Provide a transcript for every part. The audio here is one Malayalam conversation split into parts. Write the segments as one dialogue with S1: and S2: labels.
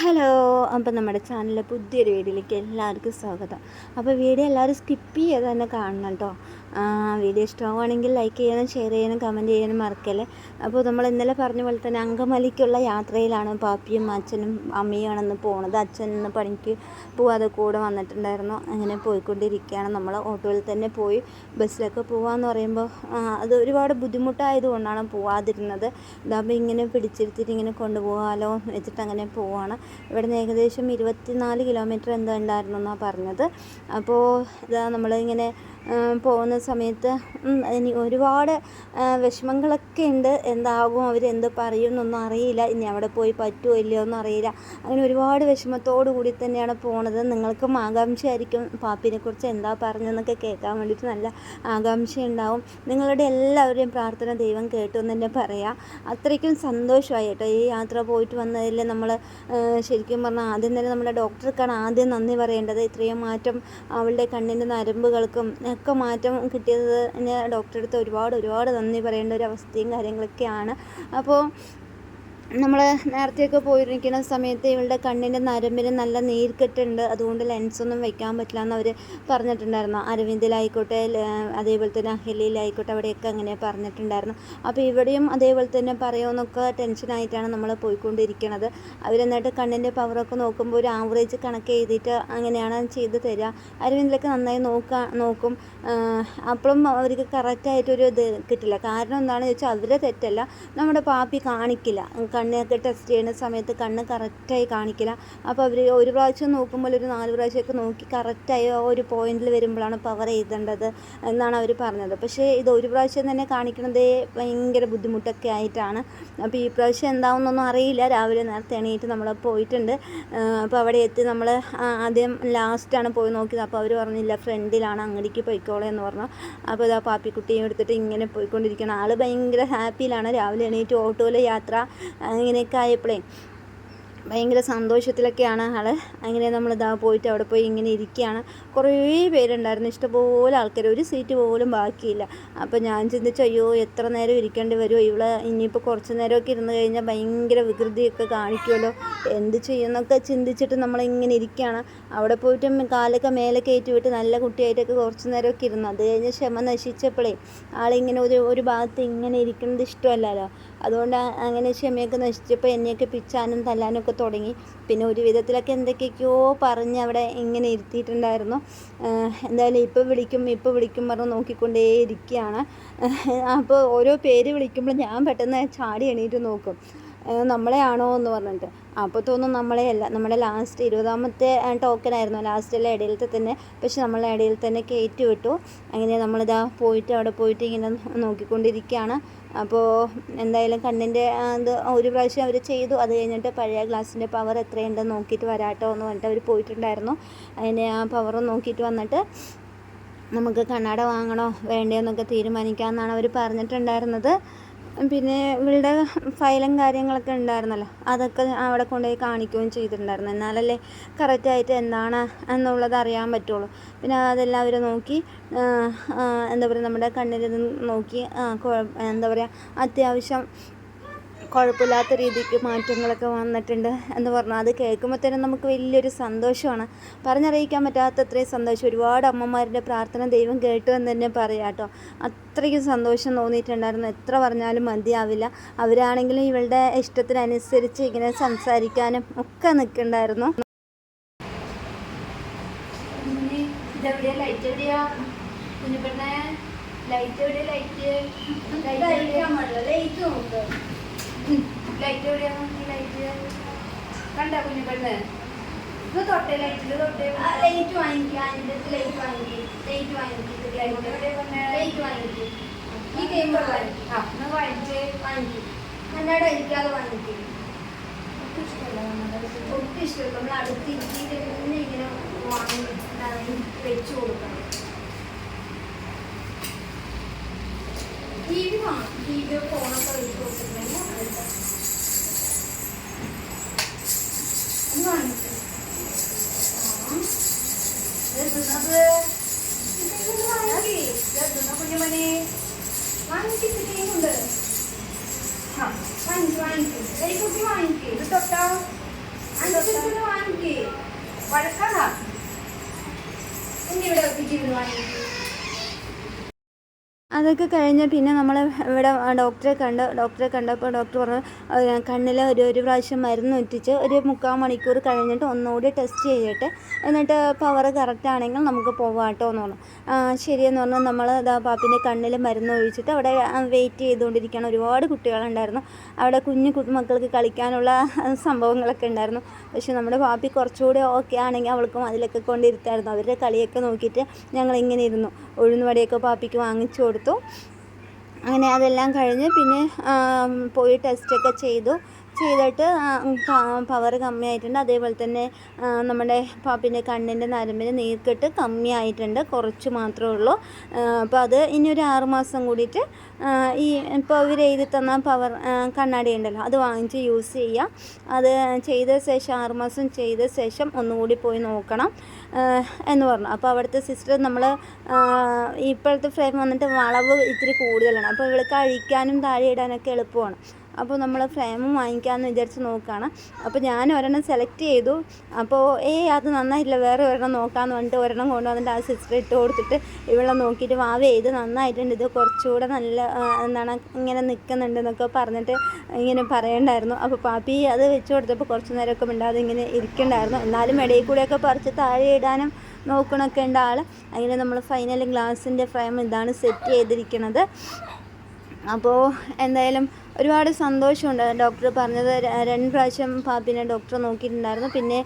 S1: ഹലോ അപ്പം നമ്മുടെ ചാനലിലെ പുതിയൊരു വീഡിയോയിലേക്ക് എല്ലാവർക്കും സ്വാഗതം. അപ്പോൾ വീഡിയോ എല്ലാവരും സ്കിപ്പ് ചെയ്യാതെ തന്നെ കാണണം കേട്ടോ. വീഡിയോ ഇഷ്ടമാവുകയാണെങ്കിൽ ലൈക്ക് ചെയ്യാനും ഷെയർ ചെയ്യാനും കമന്റ് ചെയ്യാനും മറക്കല്ലേ. അപ്പോൾ നമ്മൾ ഇന്നലെ പറഞ്ഞ പോലെ തന്നെ അങ്കമലിക്കുള്ള യാത്രയിലാണ് പാപ്പിയും അച്ഛനും അമ്മയുമാണെന്ന് പോണത്. അച്ഛൻ ഇന്ന് പണിക്ക് പോവാതെ കൂടെ വന്നിട്ടുണ്ടായിരുന്നു. അങ്ങനെ പോയിക്കൊണ്ടിരിക്കുകയാണ്. നമ്മൾ ഓട്ടോയിൽ തന്നെ പോയി ബസ്സിലൊക്കെ പോകാമെന്ന് പറയുമ്പോൾ അത് ഒരുപാട് ബുദ്ധിമുട്ടായതുകൊണ്ടാണ് പോവാതിരുന്നത്. ഇതാകുമ്പോൾ ഇങ്ങനെ പിടിച്ചിരുത്തിയിട്ട് ഇങ്ങനെ കൊണ്ടുപോകാമല്ലോ വെച്ചിട്ട് അങ്ങനെ പോവാണ്. ഇവിടുന്ന് ഏകദേശം ഇരുപത്തിനാല് കിലോമീറ്റർ എന്തോ ഉണ്ടായിരുന്നു എന്നാണ് പറഞ്ഞത്. അപ്പോൾ ഇതാ നമ്മളിങ്ങനെ പോകുന്ന സമയത്ത് ഇനി ഒരുപാട് വിഷമങ്ങളൊക്കെ ഉണ്ട്. എന്താകും അവർ എന്ത് പറയും എന്നൊന്നും അറിയില്ല. ഇനി അവിടെ പോയി പറ്റുമോ ഇല്ലയോ ഒന്നും അറിയില്ല. അങ്ങനെ ഒരുപാട് വിഷമത്തോടു കൂടി തന്നെയാണ് പോണത്. നിങ്ങൾക്കും ആകാംക്ഷയായിരിക്കും. പാപ്പിനെക്കുറിച്ച് എന്താ പറഞ്ഞതെന്നൊക്കെ കേൾക്കാൻ വേണ്ടിയിട്ട് നല്ല ആകാംക്ഷ ഉണ്ടാവും നിങ്ങളുടെ എല്ലാവരുടെയും പ്രാർത്ഥന ദൈവം കേട്ടു എന്ന് തന്നെ പറയാം. അത്രയ്ക്കും സന്തോഷമായി കേട്ടോ ഈ യാത്ര പോയിട്ട് വന്നതിൽ നമ്മൾ ശരിക്കും പറഞ്ഞാൽ ആദ്യം തന്നെ നമ്മുടെ ഡോക്ടർക്കാണ് ആദ്യം നന്ദി പറയേണ്ടത്. ഇത്രയും മാറ്റം അവളുടെ കണ്ണിന്റെ നരമ്പുകൾക്കും ഒക്കെ മാറ്റം കിട്ടിയത് ഡോക്ടറെ അടുത്ത് ഒരുപാട് ഒരുപാട് നന്ദി പറയേണ്ട ഒരു അവസ്ഥയും കാര്യങ്ങളൊക്കെയാണ്. അപ്പോൾ നമ്മൾ നേരത്തെയൊക്കെ പോയിരിക്കുന്ന സമയത്ത് ഇവളുടെ കണ്ണിന്റെ നരമ്പിന് നല്ല നീർക്കെട്ടുണ്ട്. അതുകൊണ്ട് ലെൻസൊന്നും വെക്കാൻ പറ്റില്ല എന്ന് അവർ പറഞ്ഞിട്ടുണ്ടായിരുന്നു. അരവിന്ദിലായിക്കോട്ടെ അതേപോലെ തന്നെ അഹലിയിലായിക്കോട്ടെ അവിടെയൊക്കെ അങ്ങനെ പറഞ്ഞിട്ടുണ്ടായിരുന്നു. അപ്പോൾ ഇവിടെയും അതേപോലെ തന്നെ പറയുമെന്നൊക്കെ ടെൻഷനായിട്ടാണ് നമ്മൾ പോയിക്കൊണ്ടിരിക്കുന്നത് അവരെന്നിട്ട് കണ്ണിന്റെ പവറൊക്കെ നോക്കുമ്പോൾ ഒരു ആവറേജ് കണക്ക് എഴുതിയിട്ട് അങ്ങനെയാണ് ചെയ്ത് തരിക അരവിന്ദിലൊക്കെ നന്നായി നോക്കാൻ നോക്കും. അപ്പോഴും അവർക്ക് കറക്റ്റായിട്ടൊരു ഇത് കിട്ടില്ല. കാരണം എന്താണെന്ന് ചോദിച്ചാൽ അവരെ തെറ്റല്ല. നമ്മുടെ പാപ്പി കാണിക്കില്ല. കണ്ണൊക്കെ ടെസ്റ്റ് ചെയ്യുന്ന സമയത്ത് കണ്ണ് കറക്റ്റായി കാണിക്കില്ല. അപ്പോൾ അവർ ഒരു പ്രാവശ്യം നോക്കുമ്പോൾ ഒരു നാല് പ്രാവശ്യമൊക്കെ നോക്കി കറക്റ്റായി ആ ഒരു പോയിന്റിൽ വരുമ്പോഴാണ് പവർ എഴുതേണ്ടത് എന്നാണ് അവർ പറഞ്ഞത്. പക്ഷേ ഇത് ഒരു പ്രാവശ്യം തന്നെ കാണിക്കണതേ ഭയങ്കര ബുദ്ധിമുട്ടൊക്കെ ആയിട്ടാണ്. അപ്പോൾ ഈ പ്രാവശ്യം എന്താവുന്നൊന്നും അറിയില്ല. രാവിലെ നേരത്തെ എണീറ്റ് നമ്മൾ പോയിട്ടുണ്ട്. അപ്പോൾ അവിടെ എത്തി നമ്മൾ ആദ്യം ലാസ്റ്റാണ് പോയി നോക്കിയത്. അപ്പോൾ അവർ പറഞ്ഞില്ല ഫ്രണ്ടിലാണ് അങ്ങടിക്ക് പോയിക്കോളെ എന്ന് പറഞ്ഞു. അപ്പോൾ ഇതാ പാപ്പിക്കുട്ടിയും എടുത്തിട്ട് ഇങ്ങനെ പോയിക്കൊണ്ടിരിക്കണം ആൾ ഭയങ്കര ഹാപ്പിയിലാണ് രാവിലെ എണീറ്റ് ഓട്ടോയിലെ യാത്ര ഇങ്ങനെയൊക്കെ ആയപ്പോഴേ ഭയങ്കര സന്തോഷത്തിലൊക്കെയാണ് ആൾ അങ്ങനെ നമ്മൾ ഇതാ പോയിട്ട് അവിടെ പോയി ഇങ്ങനെ ഇരിക്കുകയാണ്. കുറേ പേരുണ്ടായിരുന്നു. ഇഷ്ടംപോലെ ആൾക്കാർ. ഒരു സീറ്റ് പോലും ബാക്കിയില്ല. അപ്പോൾ ഞാൻ ചിന്തിച്ചു അയ്യോ എത്ര നേരം ഇരിക്കേണ്ടി വരുമോ ഇവിടെ ഇനിയിപ്പോൾ കുറച്ച് നേരമൊക്കെ ഇരുന്ന് കഴിഞ്ഞാൽ ഭയങ്കര വികൃതിയൊക്കെ കാണിക്കുമല്ലോ. എന്ത് ചെയ്യുന്നൊക്കെ ചിന്തിച്ചിട്ട് നമ്മളിങ്ങനെ ഇരിക്കുകയാണ്. അവിടെ പോയിട്ട് കാലൊക്കെ മേലെ കയറ്റി വിട്ട് നല്ല കുട്ടിയായിട്ടൊക്കെ കുറച്ച് നേരമൊക്കെ ഇരുന്നു. അത് കഴിഞ്ഞ് ക്ഷമ നശിച്ചപ്പോഴേ ആളിങ്ങനെ ഒരു ഒരു ഭാഗത്ത് ഇങ്ങനെ ഇരിക്കുന്നത് ഇഷ്ടമല്ലല്ലോ. അതുകൊണ്ട് അങ്ങനെ ക്ഷമയൊക്കെ നശിച്ചപ്പോൾ എന്നെയൊക്കെ പിച്ചാനും തല്ലാനും ഒക്കെ തുടങ്ങി. പിന്നെ ഒരു വിധത്തിലൊക്കെ എന്തൊക്കെയൊക്കെയോ പറഞ്ഞ് അവിടെ ഇങ്ങനെ ഇരുത്തിയിട്ടുണ്ടായിരുന്നു. എന്തായാലും ഇപ്പോൾ വിളിക്കും ഇപ്പോൾ വിളിക്കും പറഞ്ഞ് നോക്കിക്കൊണ്ടേ ഇരിക്കുകയാണ് അപ്പോൾ ഓരോ പേര് വിളിക്കുമ്പോൾ ഞാൻ പെട്ടെന്ന് ചാടി എണീറ്റ് നോക്കും. നമ്മളെ ആണോ എന്ന് പറഞ്ഞിട്ട്. അപ്പോൾ തോന്നും നമ്മളെ അല്ല നമ്മുടെ ലാസ്റ്റ് ഇരുപതാമത്തെ ടോക്കനായിരുന്നു ലാസ്റ്റിലെ ഇടയിലത്തെ തന്നെ. പക്ഷെ നമ്മളെ ഇടയിൽ തന്നെ കയറ്റി വിട്ടു. അങ്ങനെ നമ്മളിതാ പോയിട്ട് അവിടെ പോയിട്ട് ഇങ്ങനെ നോക്കിക്കൊണ്ടിരിക്കുകയാണ്. അപ്പോൾ എന്തായാലും കണ്ണിന്റെ അത് ഒരു പ്രാവശ്യം അവർ ചെയ്തു. അത് കഴിഞ്ഞിട്ട് പഴയ ഗ്ലാസിന്റെ പവർ എത്രയുണ്ടെന്ന് നോക്കിയിട്ട് വരാട്ടോ എന്ന് പറഞ്ഞിട്ട് അവർ പോയിട്ടുണ്ടായിരുന്നു. അതിന്റെ ആ പവർ നോക്കിയിട്ട് വന്നിട്ട് നമുക്ക് കണ്ണാട വാങ്ങണോ വേണ്ടയോ എന്നൊക്കെ തീരുമാനിക്കാമെന്നാണ് അവർ പറഞ്ഞിട്ടുണ്ടായിരുന്നത്. പിന്നെ ഇവളുടെ ഫയലും കാര്യങ്ങളൊക്കെ ഉണ്ടായിരുന്നല്ലോ. അതൊക്കെ അവിടെ കൊണ്ടുപോയി കാണിക്കുകയും ചെയ്തിട്ടുണ്ടായിരുന്നു. എന്നാലല്ലേ കറക്റ്റായിട്ട് എന്താണ് എന്നുള്ളത് അറിയാൻ പറ്റുള്ളൂ. പിന്നെ അതെല്ലാം അവർ നോക്കി എന്താ പറയുക നമ്മുടെ കണ്ണിൽ നോക്കി എന്താ പറയുക അത്യാവശ്യം കുഴപ്പമില്ലാത്ത രീതിക്ക് മാറ്റങ്ങളൊക്കെ വന്നിട്ടുണ്ട് എന്ന് പറഞ്ഞാൽ അത് കേൾക്കുമ്പോൾ തന്നെ നമുക്ക് വലിയൊരു സന്തോഷമാണ്. പറഞ്ഞറിയിക്കാൻ പറ്റാത്തത്രയും സന്തോഷം. ഒരുപാട് അമ്മമാരുടെ പ്രാർത്ഥന ദൈവം കേട്ടു എന്ന് തന്നെ പറയാം കേട്ടോ. അത്രയ്ക്കും സന്തോഷം തോന്നിയിട്ടുണ്ടായിരുന്നു. എത്ര പറഞ്ഞാലും മതിയാവില്ല. അവരാണെങ്കിലും ഇവളുടെ ഇഷ്ടത്തിനനുസരിച്ച് ഇങ്ങനെ സംസാരിക്കാനും ഒക്കെ നിൽക്കുന്നുണ്ടായിരുന്നു. ലൈറ്റ് എവിടെയാ? ലൈറ്റ് എവിടെയാ? ലൈറ്റ് ലൈറ്റ് ഉണ്ട്. ലൈറ്റ് എവിടെയാണ്? ഈ ലൈറ്റ് കണ്ട കുഞ്ഞു പെണ്ണ്. ഇത് തൊട്ടേ ലൈറ്റിൽ തൊട്ടേ ലൈറ്റ് വാങ്ങിക്കുക അതിന്റെ ലൈറ്റ് വാങ്ങിക്കുക ലൈറ്റ് വാങ്ങിക്കുക ലൈറ്റ് എവിടെ ലൈറ്റ് വാങ്ങിക്കുക ഈ ഗെയിം ആ എന്നാൽ വാങ്ങിച്ച് വാങ്ങിക്കും. കണ്ണാട ഇരിക്കാതെ വാങ്ങിക്കും. ഒട്ടും ഇഷ്ടമല്ല നമ്മൾ അടുത്ത്. തന്നെ ഇങ്ങനെ വാങ്ങി വെച്ചു കൊടുക്കണം. ടി വി കാണും ടി വിയോ ഫോണൊക്കെ വെച്ച് കൊടുത്തിട്ടുണ്ടെങ്കിൽ കുഞ്ഞുമണി വാങ്ങിക്കുണ്ട് വാങ്ങിക്ക് വാങ്ങിക്ക് കുട്ടി വാങ്ങിക്ക് ഇത് തൊട്ടോ അഞ്ച്
S2: വഴക്കാണോ കുഞ്ഞി ഇവിടെ ഒപ്പിച്ചിരുന്നു
S1: അതൊക്കെ കഴിഞ്ഞ് പിന്നെ നമ്മൾ ഇവിടെ ഡോക്ടറെ കണ്ട് ഡോക്ടറെ കണ്ടപ്പോൾ ഡോക്ടർ പറഞ്ഞു "അത് കണ്ണിൽ ഒരു ഒരു പ്രാവശ്യം മരുന്ന് ഒറ്റിച്ച് ഒരു മുക്കാൽ മണിക്കൂർ കഴിഞ്ഞിട്ട് ഒന്നുകൂടി ടെസ്റ്റ് ചെയ്തിട്ട് എന്നിട്ട് പവർ കറക്റ്റ് ആണെങ്കിൽ നമുക്ക് പോവാം കേട്ടോ എന്ന് പറഞ്ഞു. "ആ, ശരിയെന്ന് പറഞ്ഞാൽ നമ്മൾ ഇതാ പാപ്പിന്റെ കണ്ണിൽ മരുന്ന് ഒഴിച്ചിട്ട് അവിടെ വെയിറ്റ് ചെയ്തുകൊണ്ടിരിക്കുകയാണ് ഒരുപാട് കുട്ടികളുണ്ടായിരുന്നു. അവിടെ കുഞ്ഞു മക്കൾക്ക് കളിക്കാനുള്ള സംഭവങ്ങളൊക്കെ ഉണ്ടായിരുന്നു. പക്ഷേ നമ്മുടെ പാപ്പി കുറച്ചുകൂടി ഓക്കെ ആണെങ്കിൽ അവൾക്കും അതിലൊക്കെ കൊണ്ടിരുത്തായിരുന്നു. അവരുടെ കളിയൊക്കെ നോക്കിയിട്ട് ഞങ്ങളിങ്ങനെ ഇരുന്നു. ഉഴുന്നുവടയൊക്കെ പാപ്പിക്ക് വാങ്ങിച്ചു കൊടുത്തു. അങ്ങനെ അതെല്ലാം കഴിഞ്ഞ് പിന്നെ പോയി ടെസ്റ്റൊക്കെ ചെയ്തു. ചെയ്തിട്ട് പവർ കമ്മിയായിട്ടുണ്ട്. അതേപോലെ തന്നെ നമ്മുടെ പാപ്പിന്റെ കണ്ണിന്റെ നരമ്പിന് നീർക്കെട്ട് കമ്മിയായിട്ടുണ്ട്. കുറച്ച് മാത്രമേ ഉള്ളൂ. അപ്പോൾ അത് ഇനി ഒരു ആറുമാസം കൂടിയിട്ട് ഈ ഇപ്പോൾ ഇവർ എഴുതി തന്ന പവർ കണ്ണാടി ഉണ്ടല്ലോ അത് വാങ്ങിച്ച് യൂസ് ചെയ്യുക അത് ചെയ്ത ശേഷം ആറുമാസം ചെയ്ത ശേഷം ഒന്നുകൂടി പോയി നോക്കണം എന്ന് പറഞ്ഞു. അപ്പോൾ അവിടുത്തെ സിസ്റ്റർ നമ്മൾ ഇപ്പോഴത്തെ ഫ്രെയിം വന്നിട്ട് വളവ് ഇത്തിരി കൂടുതലാണ്. അപ്പോൾ ഇവൾക്ക് അഴിക്കാനും താഴെ ഇടാനൊക്കെ എളുപ്പമാണ്. അപ്പോൾ നമ്മൾ ഫ്രെയിമും വാങ്ങിക്കാമെന്ന് വിചാരിച്ച് നോക്കുകയാണ്. അപ്പോൾ ഞാൻ ഒരെണ്ണം സെലക്ട് ചെയ്തു. അപ്പോൾ ഏ അത് നന്നായിട്ടില്ല. വേറെ ഒരെണ്ണം നോക്കാമെന്ന് പറഞ്ഞിട്ട് ഒരെണ്ണം കൊണ്ടുവന്നിട്ട് ആ സിസ്റ്റർ ഇട്ട് കൊടുത്തിട്ട് ഇവിടെ നോക്കിയിട്ട് വാവേ ഇത് നന്നായിട്ടുണ്ട്. ഇത് കുറച്ചുകൂടെ നല്ല എന്താണ് ഇങ്ങനെ നിൽക്കുന്നുണ്ട് എന്നൊക്കെ പറഞ്ഞിട്ട് ഇങ്ങനെ പറയണ്ടായിരുന്നു. അപ്പോൾ പാപ്പി അത് വെച്ച് കൊടുത്തപ്പോൾ കുറച്ച് നേരമൊക്കെ മിണ്ടാതെ ഇങ്ങനെ ഇരിക്കണ്ടായിരുന്നു. എന്നാലും ഇടയിൽ കൂടെയൊക്കെ പറിച്ച് താഴെ ഇടാനും നോക്കണമൊക്കെ ഉണ്ട് ആൾ അങ്ങനെ നമ്മൾ ഫൈനൽ ഗ്ലാസിന്റെ ഫ്രെയിം ഇതാണ് സെറ്റ് ചെയ്തിരിക്കുന്നത് അപ്പോൾ എന്തായാലും ഒരുപാട് സന്തോഷമുണ്ട്. ഡോക്ടർ പറഞ്ഞത് രണ്ട് പ്രാവശ്യം പാപ്പിനെ ഡോക്ടർ നോക്കിയിട്ടുണ്ടായിരുന്നു. പിന്നെ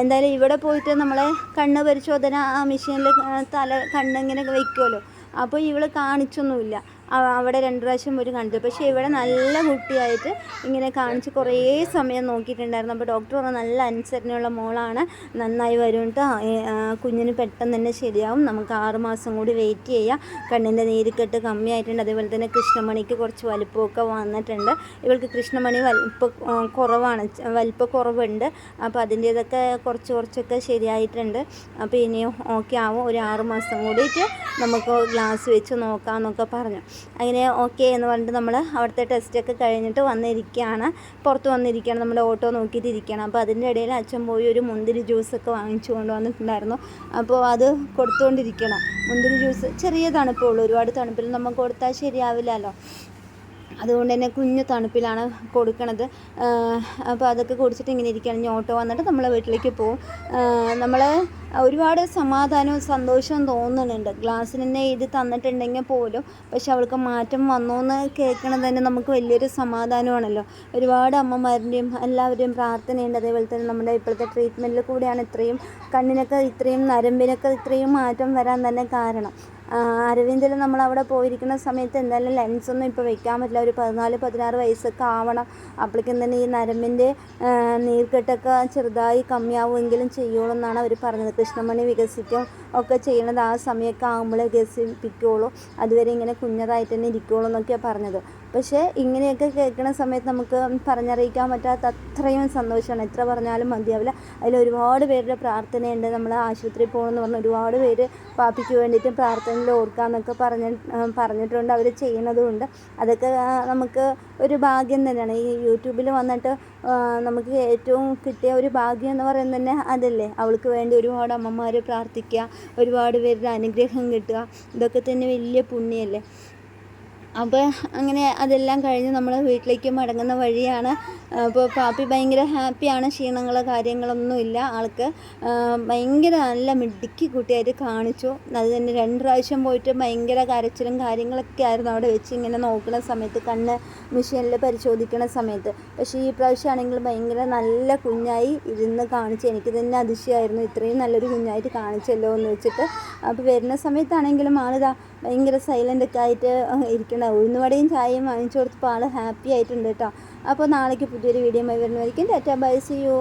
S1: എന്തായാലും ഇവിടെ പോയിട്ട് നമ്മളെ കണ്ണ് പരിശോധന ആ മെഷീനിൽ തല കണ്ണിങ്ങനെ വയ്ക്കുമല്ലോ അപ്പോൾ ഇവൾ കാണിച്ചൊന്നുമില്ല. അവിടെ രണ്ട് പ്രാവശ്യം ഒരു കണ്ടു. പക്ഷേ ഇവിടെ നല്ല കുട്ടിയായിട്ട് ഇങ്ങനെ കാണിച്ച് കുറേ സമയം നോക്കിയിട്ടുണ്ടായിരുന്നു. അപ്പോൾ ഡോക്ടർ പറഞ്ഞു നല്ല അനുസരണയുള്ള മോളാണ്. നന്നായി വരും കേട്ടോ കുഞ്ഞിന് പെട്ടെന്ന് തന്നെ ശരിയാവും. നമുക്ക് ആറുമാസം കൂടി വെയിറ്റ് ചെയ്യാം. കണ്ണിന്റെ നീരിക്കെട്ട് കമ്മിയായിട്ടുണ്ട്. അതേപോലെ തന്നെ കൃഷ്ണമണിക്ക് കുറച്ച് വലിപ്പമൊക്കെ വന്നിട്ടുണ്ട്. ഇവൾക്ക് കൃഷ്ണമണി വലിപ്പ കുറവാണ്. വലിപ്പ കുറവുണ്ട് അപ്പോൾ അതിന്റേതൊക്കെ കുറച്ച് കുറച്ചൊക്കെ ശരിയായിട്ടുണ്ട്. അപ്പോൾ ഇനിയും ഓക്കെ ആവും. ഒരു ആറുമാസം കൂടിയിട്ട് നമുക്ക് ഗ്ലാസ് വെച്ച് നോക്കാമെന്നൊക്കെ പറഞ്ഞു. അങ്ങനെ ഓക്കെ എന്ന് പറഞ്ഞിട്ട് നമ്മൾ അവിടുത്തെ ടെസ്റ്റൊക്കെ കഴിഞ്ഞിട്ട് വന്നിരിക്കുകയാണ്. പുറത്ത് വന്നിരിക്കുകയാണ്. നമ്മുടെ ഓട്ടോ നോക്കിയിട്ട് ഇരിക്കുകയാണ്. അപ്പോൾ അതിന്റെ ഇടയിൽ അച്ഛൻ പോയി ഒരു മുന്തിരി ജ്യൂസൊക്കെ വാങ്ങിച്ചു കൊണ്ടുവന്നിട്ടുണ്ടായിരുന്നു. അപ്പോൾ അത് കൊടുത്തുകൊണ്ടിരിക്കണം മുന്തിരി ജ്യൂസ് ചെറിയ തണുപ്പുള്ളൂ ഒരുപാട് തണുപ്പിൽ നമുക്ക് കൊടുത്താൽ ശരിയാവില്ലല്ലോ. അതുകൊണ്ട് തന്നെ കുഞ്ഞു തണുപ്പിലാണ് കൊടുക്കണത്. അപ്പോൾ അതൊക്കെ കുടിച്ചിട്ട് ഇങ്ങനെ ഇരിക്കുകയാണ്. ഇനി ഓട്ടോ വന്നിട്ട് നമ്മളെ വീട്ടിലേക്ക് പോകും നമ്മൾ ഒരുപാട് സമാധാനവും സന്തോഷവും തോന്നുന്നുണ്ട്. ഗ്ലാസ്സിന് തന്നെ ഇത് തന്നിട്ടുണ്ടെങ്കിൽ പോലും പക്ഷെ അവൾക്ക് മാറ്റം വന്നു എന്ന് കേൾക്കണത് തന്നെ നമുക്ക് വലിയൊരു സമാധാനമാണല്ലോ. ഒരുപാട് അമ്മമാരുടെയും എല്ലാവരുടെയും പ്രാർത്ഥനയുണ്ട്. അതേപോലെ തന്നെ നമ്മുടെ ഇപ്പോഴത്തെ ട്രീറ്റ്മെന്റിൽ കൂടിയാണ് ഇത്രയും കണ്ണിനൊക്കെ ഇത്രയും നരമ്പിനൊക്കെ ഇത്രയും മാറ്റം വരാൻ തന്നെ കാരണം. അരവിന്ദിൽ നമ്മൾ അവിടെ പോയിരിക്കുന്ന സമയത്ത് എന്തായാലും ലെൻസൊന്നും ഇപ്പോൾ വെക്കാൻ പറ്റില്ല. ഒരു പതിനാല് പതിനാറ് വയസ്സൊക്കെ ആവണം. അപ്പോഴേക്കും തന്നെ ഈ നരമ്പിന്റെ നീർക്കെട്ടൊക്കെ ചെറുതായി കമ്മിയാവുമെങ്കിലും ചെയ്യുള്ളൂ എന്നാണ് അവർ പറഞ്ഞത്. കൃഷ്ണമണി വികസിക്കും ഒക്കെ ചെയ്യണത് ആ സമയമൊക്കെ ആകുമ്പോഴേ വികസിപ്പിക്കുകയുള്ളൂ അതുവരെ ഇങ്ങനെ കുഞ്ഞതായിട്ട് തന്നെ ഇരിക്കുകയുള്ളൂ എന്നൊക്കെയാണ് പറഞ്ഞത്. പക്ഷേ ഇങ്ങനെയൊക്കെ കേൾക്കുന്ന സമയത്ത് നമുക്ക് പറഞ്ഞറിയിക്കാൻ പറ്റാത്ത അത്രയും സന്തോഷമാണ്. എത്ര പറഞ്ഞാലും മതിയാവില്ല. അതിൽ ഒരുപാട് പേരുടെ പ്രാർത്ഥനയുണ്ട്. നമ്മൾ ആശുപത്രിയിൽ പോകണമെന്ന് പറഞ്ഞ് ഒരുപാട് പേര് പാപ്പിക്ക് വേണ്ടിയിട്ട് പ്രാർത്ഥനയിൽ ഓർക്കാമെന്നൊക്കെ പറഞ്ഞ് പറഞ്ഞിട്ടുണ്ട്. അവർ ചെയ്യണതുകൊണ്ട് അതൊക്കെ നമുക്ക് ഒരു ഭാഗ്യം തന്നെയാണ്. ഈ യൂട്യൂബിൽ വന്നിട്ട് നമുക്ക് ഏറ്റവും കിട്ടിയ ഒരു ഭാഗ്യം എന്ന് പറയുന്നത് തന്നെ അതല്ലേ. അവൾക്ക് വേണ്ടി ഒരുപാട് അമ്മമാർ പ്രാർത്ഥിക്കുക ഒരുപാട് പേരുടെ അനുഗ്രഹം കിട്ടുക. ഇതൊക്കെ തന്നെ വലിയ പുണ്യമല്ലേ അപ്പോൾ അങ്ങനെ അതെല്ലാം കഴിഞ്ഞ് നമ്മൾ വീട്ടിലേക്ക് മടങ്ങുന്ന വഴിയാണ്. അപ്പോൾ പാപ്പി ഭയങ്കര ഹാപ്പിയാണ്. ക്ഷീണങ്ങളോ കാര്യങ്ങളൊന്നുമില്ല ആൾക്ക് ഭയങ്കര നല്ല മിടുക്കി കുട്ടിയായിട്ട് കാണിച്ചു. അത് തന്നെ രണ്ട് പ്രാവശ്യം പോയിട്ട് ഭയങ്കര കരച്ചിലും കാര്യങ്ങളൊക്കെ ആയിരുന്നു അവിടെ വെച്ച് ഇങ്ങനെ നോക്കുന്ന സമയത്ത് കണ്ണ് മെഷീനിൽ പരിശോധിക്കുന്ന സമയത്ത്. പക്ഷേ ഈ പ്രാവശ്യമാണെങ്കിൽ ഭയങ്കര നല്ല കുഞ്ഞായി ഇരുന്ന് കാണിച്ച് എനിക്ക് തന്നെ അതിശയമായിരുന്നു. ഇത്രയും നല്ലൊരു കുഞ്ഞായിട്ട് കാണിച്ചല്ലോ എന്ന് വെച്ചിട്ട്. അപ്പോൾ വരുന്ന സമയത്താണെങ്കിലും ആളിതാ ഭയങ്കര സൈലന്റ് ഒക്കെ ആയിട്ട് ഇരിക്കണം ഉഴുന്നുവടയും ചായയും വാങ്ങിച്ചു കൊടുത്തപ്പോൾ ആൾ ഹാപ്പി ആയിട്ടുണ്ട് കേട്ടോ. അപ്പോൾ നാളേക്ക് പുതിയൊരു വീഡിയോ വരുന്നതായിരിക്കും. Tata bye see you.